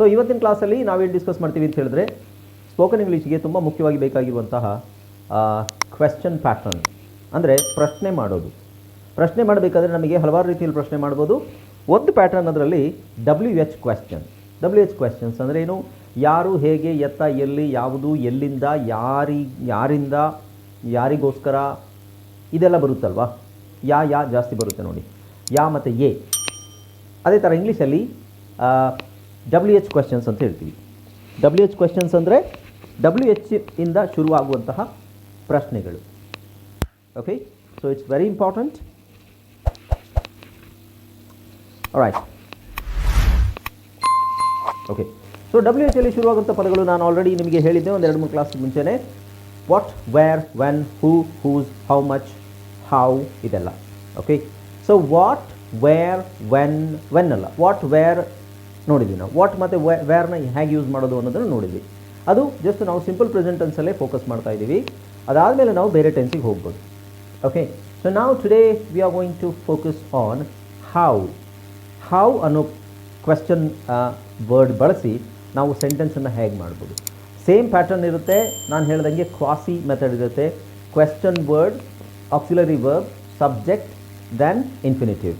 So ಇವತ್ತಿನ ಕ್ಲಾಸಲ್ಲಿ ನಾವೇನು ಡಿಸ್ಕಸ್ ಮಾಡ್ತೀವಿ ಅಂತ ಹೇಳಿದ್ರೆ ಸ್ಪೋಕನ್ ಇಂಗ್ಲೀಷ್ಗೆ ತುಂಬ ಮುಖ್ಯವಾಗಿ ಬೇಕಾಗಿರುವಂತಹ ಕ್ವೆಶ್ಚನ್ ಪ್ಯಾಟರ್ನ್ ಅಂದರೆ ಪ್ರಶ್ನೆ ಮಾಡೋದು. ಪ್ರಶ್ನೆ ಮಾಡಬೇಕಾದ್ರೆ ನಮಗೆ ಹಲವಾರು ರೀತಿಯಲ್ಲಿ ಪ್ರಶ್ನೆ ಮಾಡ್ಬೋದು. ಒಂದು ಪ್ಯಾಟರ್ನ್ ಅದರಲ್ಲಿ W H question W H questions ಅಂದರೆ ಏನು? ಯಾರು, ಹೇಗೆ, ಎತ್ತ, ಎಲ್ಲಿ, ಯಾವುದು, ಎಲ್ಲಿಂದ, ಯಾರಿ, ಯಾರಿಂದ, ಯಾರಿಗೋಸ್ಕರ? ಇದೆಲ್ಲ ಬರುತ್ತಲ್ವಾ? ಯಾ ಯಾ ಜಾಸ್ತಿ ಬರುತ್ತೆ ನೋಡಿ. ಯಾ ಮತ್ತು ಎ. ಅದೇ ಥರ ಇಂಗ್ಲೀಷಲ್ಲಿ ಡಬ್ಲ್ಯೂ ಎಚ್ ಕ್ವೆಶನ್ಸ್ ಅಂತ ಹೇಳ್ತೀವಿ. ಡಬ್ಲ್ಯೂ ಎಚ್ ಕ್ವೆಶನ್ಸ್ ಅಂದರೆ ಡಬ್ಲ್ಯೂ ಎಚ್ ಇಂದ ಶುರುವಾಗುವಂತಹ ಪ್ರಶ್ನೆಗಳು. Okay so it's very important right okay so W H ಅಲ್ಲಿ ಶುರುವಾಗುವಂಥ ಪದಗಳು ನಾನು ಆಲ್ರೆಡಿ ನಿಮಗೆ ಹೇಳಿದ್ದೆ, ಒಂದು ಎರಡು ಮೂರು ಕ್ಲಾಸ್ ಮುಂಚೆನೆ. What where when who whose how much how ಇದೆಲ್ಲ. Okay so what where when when ಅಲ್ಲ. ವಾಟ್ ವೇರ್ ನೋಡಿದ್ವಿ ನಾವು. ವಾಟ್ ಮತ್ತು ವೇರ್ನ ಹೇಗೆ ಯೂಸ್ ಮಾಡೋದು ಅನ್ನೋದನ್ನು ನೋಡಿದ್ವಿ. ಅದು ಜಸ್ಟ್ ನಾವು ಸಿಂಪಲ್ ಪ್ರೆಸೆಂಟ್ ಟೆನ್ಸಲ್ಲೇ ಫೋಕಸ್ ಮಾಡ್ತಾ ಇದ್ದೀವಿ. ಅದಾದಮೇಲೆ ನಾವು ಬೇರೆ ಟೆನ್ಸಿಗೆ ಹೋಗ್ಬೋದು. ಓಕೆ ಸೊ ನಾವು today we are going to focus on how how ಅನ್ನೋ ಕ್ವೆಶ್ಚನ್ ವರ್ಡ್ ಬಳಸಿ ನಾವು ಸೆಂಟೆನ್ಸನ್ನು ಹೇಗೆ ಮಾಡ್ಬೋದು. ಸೇಮ್ ಪ್ಯಾಟರ್ನ್ ಇರುತ್ತೆ. ನಾನು ಹೇಳ್ದಂಗೆ ಕ್ವಾಸಿ ಮೆಥಡ್ ಇರುತ್ತೆ. Question word auxiliary verb subject then infinitive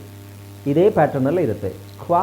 ಇದೇ ಪ್ಯಾಟರ್ನಲ್ಲೇ ಇರುತ್ತೆ.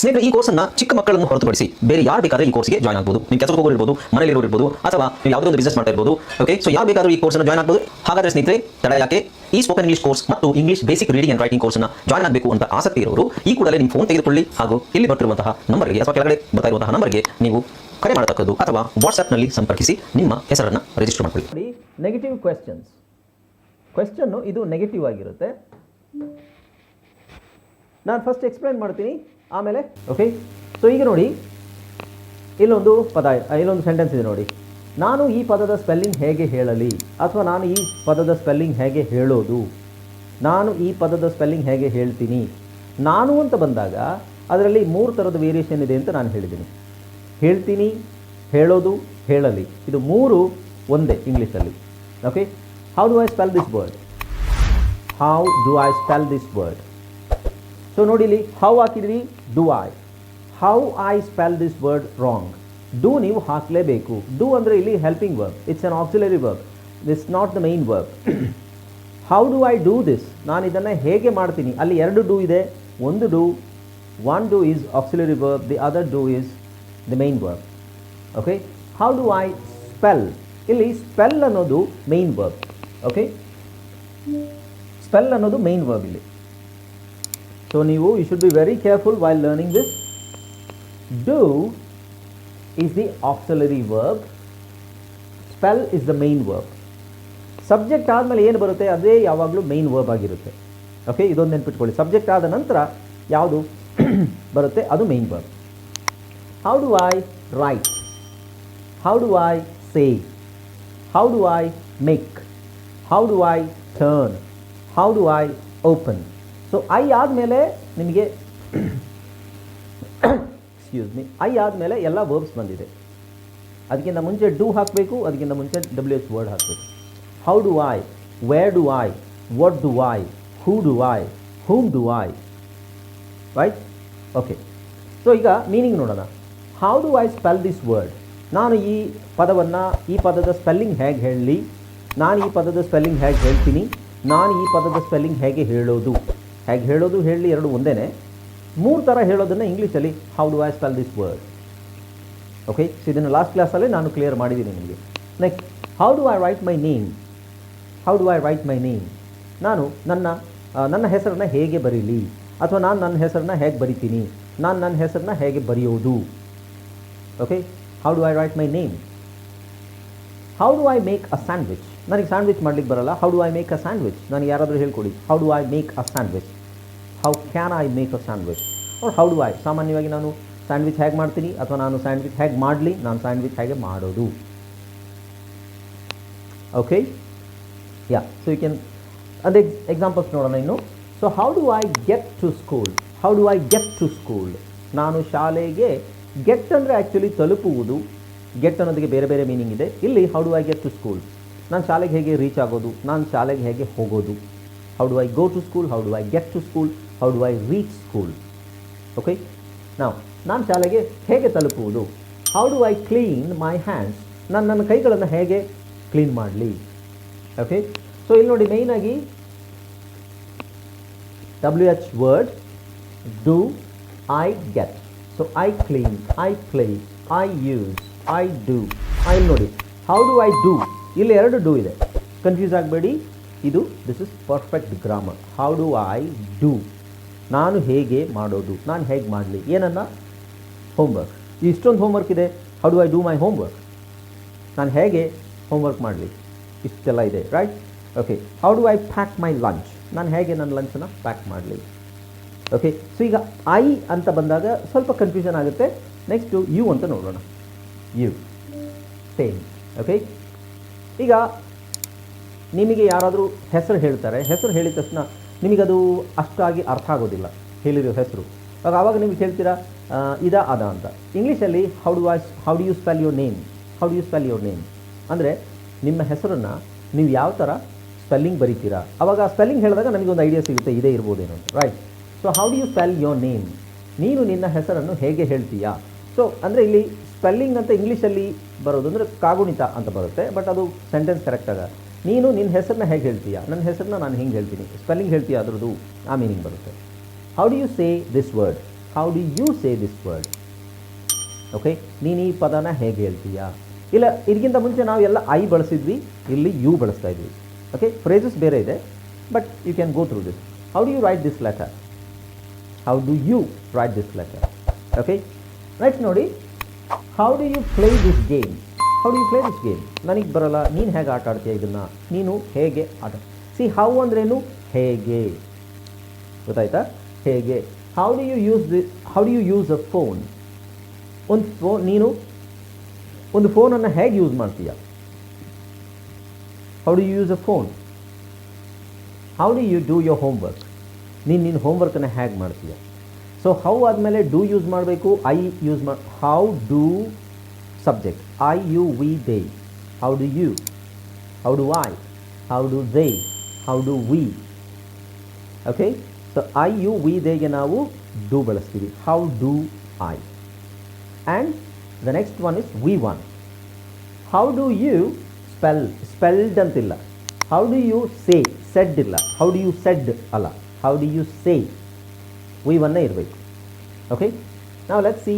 ಸ್ನೇಹಿತರೆ, ಈ ಕೋರ್ಸನ್ನ ಚಿಕ್ಕ ಮಕ್ಕಳನ್ನು ಹೊರತುಪಡಿಸಿ ಬೇರೆ ಯಾರು ಬೇಕಾದ್ರೆ ಈ ಕೋರ್ಸ್ಗೆ ಜಾಯ್ನ್ ಆಗ್ಬೋದು. ನಿಮ್ಮ ಕೆಲಸಕ್ಕೆ ಹೋಗೋರು ಇರ್ಬೋದು ಮನೇಲಿ ಇರೋರು ಇರ್ಬೋದು, ಅಥವಾ ನೀವು ಯಾವುದೋ ಒಂದು ಬಿಸ್ನೆಸ್ ಮಾಡ್ತಾ ಇರ್ಬೋದು. ಓಕೆ ಸೊ ಯಾರು ಬೇಕಾದ್ರೂ ಈ ಕೋರ್ಸ್ನ ಜಾಯ್ನ್ ಆಗ್ಬೋದು. ಹಾಗಾದ್ರೆ ಸ್ನೇಹಿತರೆ, ತಡ ಯಾಕೆ? ಈ ಸ್ಪೋಕನ್ ಇಂಗ್ಲಿಷ್ ಕೋರ್ಸ್ ಮತ್ತು English basic reading and writing ಕೋರ್ಸ್ನ ಜಾಯ್ನ್ ಆಗಬೇಕು ಅಂತ ಆಸಕ್ತಿ ಇರೋರು, ಈ ಕೂಡಲೇ ನಿಮ್ಮ ಫೋನ್ ತೆಗೆದುಕೊಳ್ಳಿ. ಹಾಗೂ ಇಲ್ಲಿ ಬರ್ತಿರುವಂತಹ ನಂಬರ್ಗೆ ಅಥವಾ ಕೆಳಗಡೆ ಬರ್ತಾ ಇರುವಂತಹ ನಂಬರ್ಗೆ ನೀವು ಕರೆ ಮಾಡತಕ್ಕದ್ದು ಅಥವಾ ವಾಟ್ಸ್ಆ್ಯಪ್ನಲ್ಲಿ ಸಂಪರ್ಕಿಸಿ ನಿಮ್ಮ ಹೆಸರನ್ನು ರಿಜಿಸ್ಟರ್ ಮಾಡಿಕೊಳ್ಳಿ. ನೆಗೆಟಿವ್ ಕ್ವೆಶನ್ಸ್ ಕ್ವೆಶನ್ನು ಇದು ನೆಗೆಟಿವ್ ಆಗಿರುತ್ತೆ. ನಾನು ಫಸ್ಟ್ ಎಕ್ಸ್ಪ್ಲೈನ್ ಮಾಡ್ತೀನಿ. ಆಮೇಲೆ ಓಕೆ ಸೊ ಈಗ ನೋಡಿ, ಇಲ್ಲೊಂದು ಪದ ಇಲ್ಲೊಂದು ಸೆಂಟೆನ್ಸ್ ಇದೆ ನೋಡಿ. ನಾನು ಈ ಪದದ ಸ್ಪೆಲ್ಲಿಂಗ್ ಹೇಗೆ ಹೇಳಲಿ? ಅಥವಾ ನಾನು ಈ ಪದದ ಸ್ಪೆಲ್ಲಿಂಗ್ ಹೇಗೆ ಹೇಳೋದು? ನಾನು ಈ ಪದದ ಸ್ಪೆಲ್ಲಿಂಗ್ ಹೇಗೆ ಹೇಳ್ತೀನಿ? ನಾನು ಅಂತ ಬಂದಾಗ, ಅದರಲ್ಲಿ ಮೂರು ಥರದ ವೇರಿಯೇಷನ್ ಇದೆ ಅಂತ ನಾನು ಹೇಳಿದ್ದೀನಿ. ಹೇಳ್ತೀನಿ, ಹೇಳೋದು, ಹೇಳಲಿ. ಇದು ಮೂರು ಒಂದೇ ಇಂಗ್ಲೀಷಲ್ಲಿ. Okay how do I spell this word how do I spell this word so ನೋಡಿ ಇಲ್ಲಿ ಹೌ ಹಾಕಿದ್ವಿ do I how I spell this word wrong do ನೀವು ಹಾಕಲೇಬೇಕು. ಡೂ ಅಂದರೆ ಇಲ್ಲಿ helping work it's an auxiliary work this not the main work how do I do this ನಾನು ಇದನ್ನು ಹೇಗೆ ಮಾಡ್ತೀನಿ? ಅಲ್ಲಿ ಎರಡು ಡೂ ಇದೆ. ಒಂದು do one do is auxiliary work the other do is the main work okay how do I spell ಇಲ್ಲಿ spell ಅನ್ನೋದು ಮೈನ್ ವರ್ಕ್ ಓಕೆ ಸ್ಪೆಲ್ ಅನ್ನೋದು ಮೈನ್ ವರ್ಕ್ ಇಲ್ಲಿ. ಸೊ ನೀವು you should be very careful while learning this do is the auxiliary verb spell is the main verb subject ಆದಮೇಲೆ ಏನು ಬರುತ್ತೆ? ಅದೇ ಯಾವಾಗಲೂ ಮೈನ್ ವರ್ಬ್ ಆಗಿರುತ್ತೆ. ಓಕೆ ಇದೊಂದು ನೆನ್ಪಿಟ್ಕೊಳ್ಳಿ. ಸಬ್ಜೆಕ್ಟ್ ಆದ ನಂತರ ಯಾವುದು? ಬರುತ್ತೆ? ಅದು main verb how do I write how do I say how do I make how do I turn how do I open so I ಆದಮೇಲೆ ನಿಮಗೆ ಎಕ್ಸ್ಕ್ಯೂಸ್ ಮಿ ಐ ಆದಮೇಲೆ ಎಲ್ಲ ವರ್ಬ್ಸ್ ಬಂದಿದೆ. ಅದಕ್ಕಿಂತ ಮುಂಚೆ ಡೂ ಹಾಕಬೇಕು, ಅದಕ್ಕಿಂತ ಮುಂಚೆ ಡಬ್ಲ್ಯೂ ಎಚ್ ವರ್ಡ್ ಹಾಕಬೇಕು. How do I where do I what do I who do I whom do I right okay so ಈಗ ಮೀನಿಂಗ್ ನೋಡೋಣ. How do I spell this word ನಾನು ಈ ಪದವನ್ನು, ಈ ಪದದ ಸ್ಪೆಲ್ಲಿಂಗ್ ಹೇಗೆ ಹೇಳಲಿ? ನಾನು ಈ ಪದದ ಸ್ಪೆಲ್ಲಿಂಗ್ ಹೇಗೆ ಹೇಳ್ತೀನಿ? ನಾನು ಈ ಪದದ ಸ್ಪೆಲ್ಲಿಂಗ್ ಹೇಗೆ ಹೇಳೋದು? ಹೇಗೆ ಹೇಳೋದು ಹೇಳಿ ಎರಡು ಒಂದೇ ಮೂರು ಥರ ಹೇಳೋದನ್ನು ಇಂಗ್ಲೀಷಲ್ಲಿ how do I spell this word okay so ಇದನ್ನು ಲಾಸ್ಟ್ ಕ್ಲಾಸಲ್ಲೇ ನಾನು ಕ್ಲಿಯರ್ ಮಾಡಿದ್ದೀನಿ ನಿಮಗೆ. Next how do I write my name how do I write my name ನಾನು ನನ್ನ ನನ್ನ ಹೆಸರನ್ನ ಹೇಗೆ ಬರೀಲಿ? ಅಥವಾ ನಾನು ನನ್ನ ಹೆಸರನ್ನ ಹೇಗೆ ಬರಿತೀನಿ? ನಾನು ನನ್ನ ಹೆಸರನ್ನ ಹೇಗೆ ಬರೆಯೋದು? Okay how do I write my name how do I make a sandwich ನನಗೆ ಸ್ಯಾಂಡ್ವಿಚ್ ಮಾಡ್ಲಿಕ್ಕೆ ಬರಲ್ಲ. How do I make a sandwich ನಾನು ಯಾರಾದರೂ ಹೇಳ್ಕೊಡಿ. How do I make a sandwich how can I make a sandwich ಅವ್ರು how do I ಸಾಮಾನ್ಯವಾಗಿ ನಾನು sandwich ಹೇಗೆ ಮಾಡ್ತೀನಿ? ಅಥವಾ ನಾನು ಸ್ಯಾಂಡ್ವಿಚ್ ಹೇಗೆ ಮಾಡಲಿ? ನಾನು ಸ್ಯಾಂಡ್ವಿಚ್ ಹೇಗೆ ಮಾಡೋದು? Okay yeah so you can ಅದೇ ಎಕ್ಸಾಂಪಲ್ಸ್ ನೋಡೋಣ ಇನ್ನು. So how do I get to school how do I get to school ನಾನು ಶಾಲೆಗೆ ಗೆಟ್ ಅಂದರೆ ಆ್ಯಕ್ಚುಲಿ ತಲುಪುವುದು. ಗೆಟ್ ಅನ್ನೋದಕ್ಕೆ ಬೇರೆ ಬೇರೆ ಮೀನಿಂಗ್ ಇದೆ. ಇಲ್ಲಿ how do I get to school ನಾನು ಶಾಲೆಗೆ ಹೇಗೆ ರೀಚ್ ಆಗೋದು? ನಾನು ಶಾಲೆಗೆ ಹೇಗೆ ಹೋಗೋದು? How do I go to school how do I get to school how do I reach school okay ನಾವು ನಾನು ಶಾಲೆಗೆ ಹೇಗೆ ತಲುಪುವುದು? How do I clean my hands ನಾನು ನನ್ನ ಕೈಗಳನ್ನು ಹೇಗೆ ಕ್ಲೀನ್ ಮಾಡಲಿ? ಓಕೆ ಸೊ ಇಲ್ಲಿ ನೋಡಿ ಮೇಯ್ನಾಗಿ W H word do I get so I clean I clean I use I do I ನೋಡಿ. ಹೌ ಡು ಐ ಡೂ ಇಲ್ಲಿ ಎರಡು ಡೂ ಇದೆ. ಕನ್ಫ್ಯೂಸ್ ಆಗಬೇಡಿ. ಇದು this is perfect grammar how do I do ನಾನು ಹೇಗೆ ಮಾಡೋದು? ನಾನು ಹೇಗೆ ಮಾಡಲಿ? ಏನನ್ನ? ಹೋಮ್ವರ್ಕ್ ಇಷ್ಟೊಂದು ಹೋಮ್ವರ್ಕ್ ಇದೆ. How do I do my homework ನಾನು ಹೇಗೆ ಹೋಮ್ವರ್ಕ್ ಮಾಡಲಿ? ಇಷ್ಟೆಲ್ಲ ಇದೆ right okay how do I pack my lunch ನಾನು ಹೇಗೆ ನನ್ನ ಲಂಚನ್ನು ಪ್ಯಾಕ್ ಮಾಡಲಿ? ಓಕೆ ಸೊ ಈಗ ಐ ಅಂತ ಬಂದಾಗ ಸ್ವಲ್ಪ ಕನ್ಫ್ಯೂಷನ್ ಆಗುತ್ತೆ. ನೆಕ್ಸ್ಟು ಯು ಅಂತ ನೋಡೋಣ. ಯು ಸೇಮ್ ಓಕೆ ಈಗ ನಿಮಗೆ ಯಾರಾದರೂ ಹೆಸರು ಹೇಳ್ತಾರೆ, ಹೆಸರು ಹೇಳಿದ ತಕ್ಷಣ ನಿಮಗದು ಅಷ್ಟಾಗಿ ಅರ್ಥ ಆಗೋದಿಲ್ಲ, ಹೇಳಿರೋ ಹೆಸರು. ಆಗ ಆವಾಗ ನಿಮಗೆ ಹೇಳ್ತೀರಾ ಇದ, ಅದ ಅಂತ. ಇಂಗ್ಲೀಷಲ್ಲಿ how do I how do you spell your name how do you spell your name ಅಂದರೆ ನಿಮ್ಮ ಹೆಸರನ್ನು ನೀವು ಯಾವ ಥರ ಸ್ಪೆಲ್ಲಿಂಗ್ ಬರೀತೀರಾ? ಅವಾಗ ಸ್ಪೆಲ್ಲಿಂಗ್ ಹೇಳಿದಾಗ ನಮಗೆ ಒಂದು ಐಡಿಯಾ ಸಿಗುತ್ತೆ, ಇದೇ ಇರ್ಬೋದೇನೋ right so how do you spell your name ನೀನು ನಿನ್ನ ಹೆಸರನ್ನು ಹೇಗೆ ಹೇಳ್ತೀಯಾ? ಸೊ ಅಂದರೆ ಇಲ್ಲಿ ಸ್ಪೆಲ್ಲಿಂಗ್ ಅಂತ ಇಂಗ್ಲೀಷಲ್ಲಿ ಬರೋದು ಅಂದರೆ ಕಾಗುಣಿತ ಅಂತ ಬರುತ್ತೆ ಬಟ್ ಅದು ಸೆಂಟೆನ್ಸ್ ಕರೆಕ್ಟಾಗ ನೀನು ನಿನ್ನ ಹೆಸರನ್ನ ಹೇಗೆ ಹೇಳ್ತೀಯ? ನನ್ನ ಹೆಸರನ್ನ ನಾನು ಹಿಂಗೆ ಹೇಳ್ತೀನಿ. ಸ್ಪೆಲ್ಲಿಂಗ್ ಹೇಳ್ತೀಯ ಅದರದ್ದು ಆ ಮೀನಿಂಗ್ ಬರುತ್ತೆ. How do you say this word how do you say this word okay ನೀನು ಈ ಪದನ ಹೇಗೆ ಹೇಳ್ತೀಯಾ? ಇಲ್ಲ ಇದಕ್ಕಿಂತ ಮುಂಚೆ ನಾವು ಎಲ್ಲ ಐ ಬಳಸಿದ್ವಿ, ಇಲ್ಲಿ ಯು ಬಳಸ್ತಾ ಇದ್ವಿ. ಓಕೆ ಫ್ರೇಸಸ್ ಬೇರೆ ಇದೆ but you can go through this how do you write this letter how do you write this letter okay next ನೋಡಿ how do you play this game how do you play this game ನನಗೆ ಬರಲ್ಲ, ನೀನು ಹೇಗೆ ಆಟ ಆಡ್ತೀಯ ಇದನ್ನು? ನೀನು ಹೇಗೆ ಆಟ? ಸಿ ಹೌ ಅಂದ್ರೇನು? ಹೇಗೆ. ಗೊತ್ತಾಯ್ತಾ? ಹೇಗೆ. How do you use the how do you use a phone ಒಂದು ಫೋನ್ ನೀನು ಒಂದು ಫೋನನ್ನು ಹೇಗೆ ಯೂಸ್ ಮಾಡ್ತೀಯ? How do you use a phone how do you do your homework ನೀನು ನಿನ್ನ ಹೋಮ್ವರ್ಕನ್ನು ಹೇಗೆ ಮಾಡ್ತೀಯ? ಸೊ ಹೌ ಆದಮೇಲೆ ಡೂ ಯೂಸ್ ಮಾಡಬೇಕು? ಐ ಯೂಸ್ ಮಾಡಿ how do subject I you we they how do you how do I how do they how do we okay so I you we ದೇಗೆ ನಾವು do ಬಳಸ್ತೀವಿ. How do I and the next one is we one how do you spell spelled ಅಂತಿಲ್ಲ. How do you say said ಇಲ್ಲ. How do you said ಅಲ್ಲ. How do you say we ಒನ್ನೇ ಇರಬೇಕು. Okay ನಾವು let see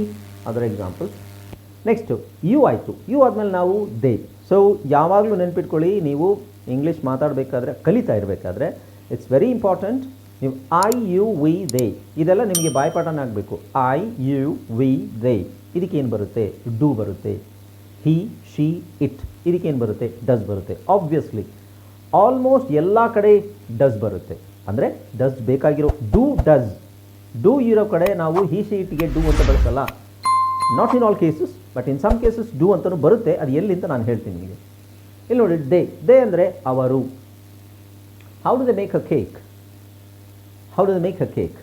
other example next you ಆಯಿತು you ಆದಮೇಲೆ ನಾವು they. So ಯಾವಾಗಲೂ ನೆನ್ಪಿಟ್ಕೊಳ್ಳಿ, ನೀವು ಇಂಗ್ಲೀಷ್ ಮಾತಾಡಬೇಕಾದ್ರೆ, ಕಲಿತಾ ಇರಬೇಕಾದ್ರೆ ಇಟ್ಸ್ ವೆರಿ ಇಂಪಾರ್ಟೆಂಟ್ ನೀವು ಐ ಯು ವಿ ದೇ. ಇದೆಲ್ಲ ನಿಮಗೆ ಬಾಯ್ಪಾಠನ ಆಗಬೇಕು. I you we they. ಇದಕ್ಕೇನು ಬರುತ್ತೆ? ಡೂ ಬರುತ್ತೆ. ಹಿ ಶಿ ಇಟ್ ಇದಕ್ಕೇನು ಬರುತ್ತೆ? ಡಸ್ ಬರುತ್ತೆ. ಆಬ್ವಿಯಸ್ಲಿ ಆಲ್ಮೋಸ್ಟ್ ಎಲ್ಲ ಕಡೆ ಡಸ್ ಬರುತ್ತೆ. ಅಂದರೆ ಡಸ್ ಬೇಕಾಗಿರೋ, ಡೂ ಡಸ್ ಡೂ ಇರೋ ಕಡೆ ನಾವು ಹಿ ಶಿ ಇಟ್ಗೆ ಡೂ ಅಂತ ಬಳಸಲ್ಲ. Not in all cases but in some cases do ಅಂತಲೂ ಬರುತ್ತೆ. ಅದು ಎಲ್ಲಿ ಅಂತ ನಾನು ಹೇಳ್ತೀನಿ ನಿಮಗೆ. ಇಲ್ಲಿ ನೋಡಿ ದೇ ದೇ ಅಂದರೆ ಅವರು. How do the make a cake how do the make a cake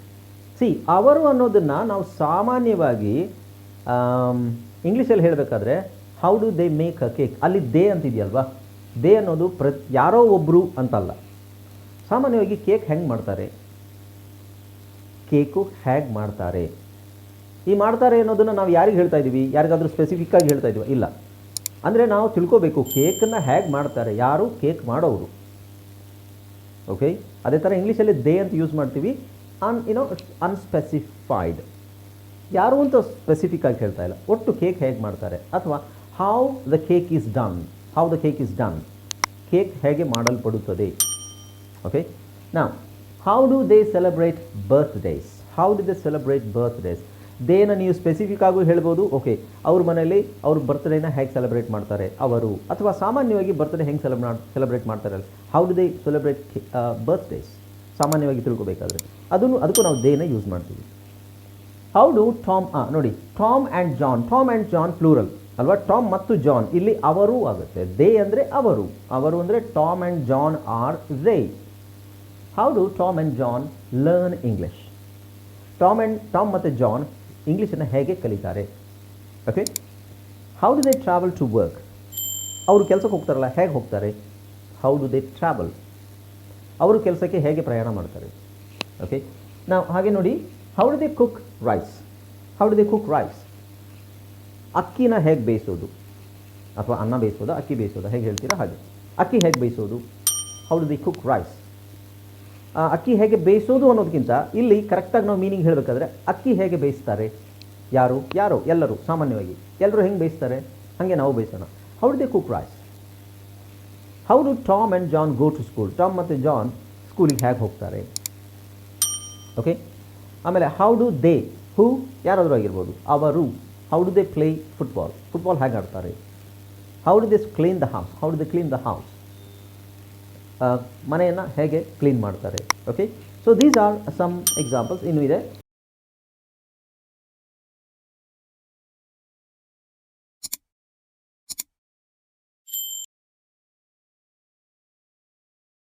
see ಅವರು ಅನ್ನೋದನ್ನು ನಾವು ಸಾಮಾನ್ಯವಾಗಿ ಇಂಗ್ಲೀಷಲ್ಲಿ ಹೇಳಬೇಕಾದ್ರೆ how do they make a cake ಅಲ್ಲಿ ದೇ ಅಂತಿದೆಯಲ್ವಾ? ದೇ ಅನ್ನೋದು ಪ್ರತಿ, ಯಾರೋ ಒಬ್ಬರು ಅಂತಲ್ಲ. ಸಾಮಾನ್ಯವಾಗಿ ಕೇಕ್ ಹೆಂಗೆ ಮಾಡ್ತಾರೆ? ಕೇಕು ಹೇಗೆ ಮಾಡ್ತಾರೆ? ಈ ಮಾಡ್ತಾರೆ ಅನ್ನೋದನ್ನು ನಾವು ಯಾರಿಗೆ ಹೇಳ್ತಾ ಇದ್ದೀವಿ ಯಾರಿಗಾದರೂ ಸ್ಪೆಸಿಫಿಕ್ ಆಗಿ ಹೇಳ್ತಾ ಇದ್ದೀವಿ ಇಲ್ಲ. ಅಂದರೆ ನಾವು ತಿಳ್ಕೋಬೇಕು, ಕೇಕನ್ನು ಹೇಗೆ ಮಾಡ್ತಾರೆ? ಯಾರು? ಕೇಕ್ ಮಾಡೋರು ಓಕೆ ಅದೇ ಥರ ಇಂಗ್ಲೀಷಲ್ಲಿ ದೇ ಅಂತ ಯೂಸ್ ಮಾಡ್ತೀವಿ. ಅನ್ ಯುನೋ ಅನ್ಸ್ಪೆಸಿಫೈಡ್ ಯಾರು ಅಂತ ಸ್ಪೆಸಿಫಿಕ್ ಆಗಿ ಹೇಳ್ತಾ ಇಲ್ಲ. ಒಟ್ಟು ಕೇಕ್ ಹೇಗೆ ಮಾಡ್ತಾರೆ? ಅಥವಾ how the cake is done how the cake is done cake ಹೇಗೆ ಮಾಡಲ್ಪಡುತ್ತದೆ? ಓಕೆ ನಾ how do they celebrate birthdays how do they celebrate birthdays Dena ನೀವು ಸ್ಪೆಸಿಫಿಕ್ ಆಗೂ ಹೇಳ್ಬೋದು ಓಕೆ ಅವ್ರ ಮನೆಯಲ್ಲಿ ಅವ್ರ ಬರ್ತ್ಡೇನ ಹೇಗೆ ಸೆಲೆಬ್ರೇಟ್ ಮಾಡ್ತಾರೆ, ಅವರು? ಅಥವಾ ಸಾಮಾನ್ಯವಾಗಿ ಬರ್ತ್ಡೇ ಹೆಂಗೆ ಸೆಲೆಬ್ರೇಟ್ ಸೆಲೆಬ್ರೇಟ್ ಮಾಡ್ತಾರೆ how do they celebrate birthdays ಸಾಮಾನ್ಯವಾಗಿ ತಿಳ್ಕೊಬೇಕಾದ್ರೆ. ಅದನ್ನು, ಅದಕ್ಕೂ ನಾವು ದೇನ ಯೂಸ್ ಮಾಡ್ತೀವಿ. ಹೌ ಡು ಟಾಮ್ ಆ, ನೋಡಿ Tom and John Tom and John plural ಅಲ್ವಾ? ಟಾಮ್ ಮತ್ತು ಜಾನ್ ಇಲ್ಲಿ ಅವರೂ ಆಗುತ್ತೆ ದೇ ಅಂದರೆ ಅವರು. ಅವರು ಅಂದರೆ Tom and John are they how do Tom and John learn English Tom and Tom ಮತ್ತು ಜಾನ್ ಇಂಗ್ಲೀಷನ್ನು ಹೇಗೆ ಕಲಿತಾರೆ? Okay how do they travel to work ಅವರು ಕೆಲಸಕ್ಕೆ ಹೋಗ್ತಾರಲ್ಲ, ಹೇಗೆ ಹೋಗ್ತಾರೆ? ಹೌ ಡು ದೇ ಟ್ರಾವೆಲ್ ಅವರು ಕೆಲಸಕ್ಕೆ ಹೇಗೆ ಪ್ರಯಾಣ ಮಾಡ್ತಾರೆ? ಓಕೆ ನಾವು ಹಾಗೆ ನೋಡಿ how do they cook rice how do they cook rice ಅಕ್ಕಿನ ಹೇಗೆ ಬೇಯಿಸೋದು? ಅಥವಾ ಅನ್ನ ಬೇಯಿಸೋದು, ಅಕ್ಕಿ ಬೇಯಿಸೋದು, ಹೇಗೆ ಹೇಳ್ತೀರಾ ಹಾಗೆ. ಅಕ್ಕಿ ಹೇಗೆ ಬೇಯಿಸೋದು? How do they cook rice ಅಕ್ಕಿ ಹೇಗೆ ಬೇಯಿಸೋದು ಅನ್ನೋದಕ್ಕಿಂತ ಇಲ್ಲಿ ಕರೆಕ್ಟಾಗಿ ನಾವು ಮೀನಿಂಗ್ ಹೇಳಬೇಕಾದ್ರೆ ಅಕ್ಕಿ ಹೇಗೆ ಬೇಯಿಸ್ತಾರೆ? ಯಾರು? ಯಾರು? ಎಲ್ಲರೂ, ಸಾಮಾನ್ಯವಾಗಿ. ಎಲ್ಲರೂ ಹೆಂಗೆ ಬೇಯಿಸ್ತಾರೆ? ಹಾಗೆ ನಾವು ಬೇಯಿಸೋಣ. How they cook rice how do Tom and John go to school Tom ಮತ್ತು ಜಾನ್ ಸ್ಕೂಲಿಗೆ ಹೇಗೆ ಹೋಗ್ತಾರೆ? ಓಕೆ ಆಮೇಲೆ ಹೌ ಡು ದೇ ಹೂ ಯಾರಾದರೂ ಆಗಿರ್ಬೋದು, ಅವರು how do they play football football ಹೇಗೆ ಆಡ್ತಾರೆ? How do they clean the house how do they clean the house ಮನೆಯನ್ನು ಹೇಗೆ ಕ್ಲೀನ್ ಮಾಡ್ತಾರೆ? Okay so these are some examples ಇನ್ನೂ ಇದೆ.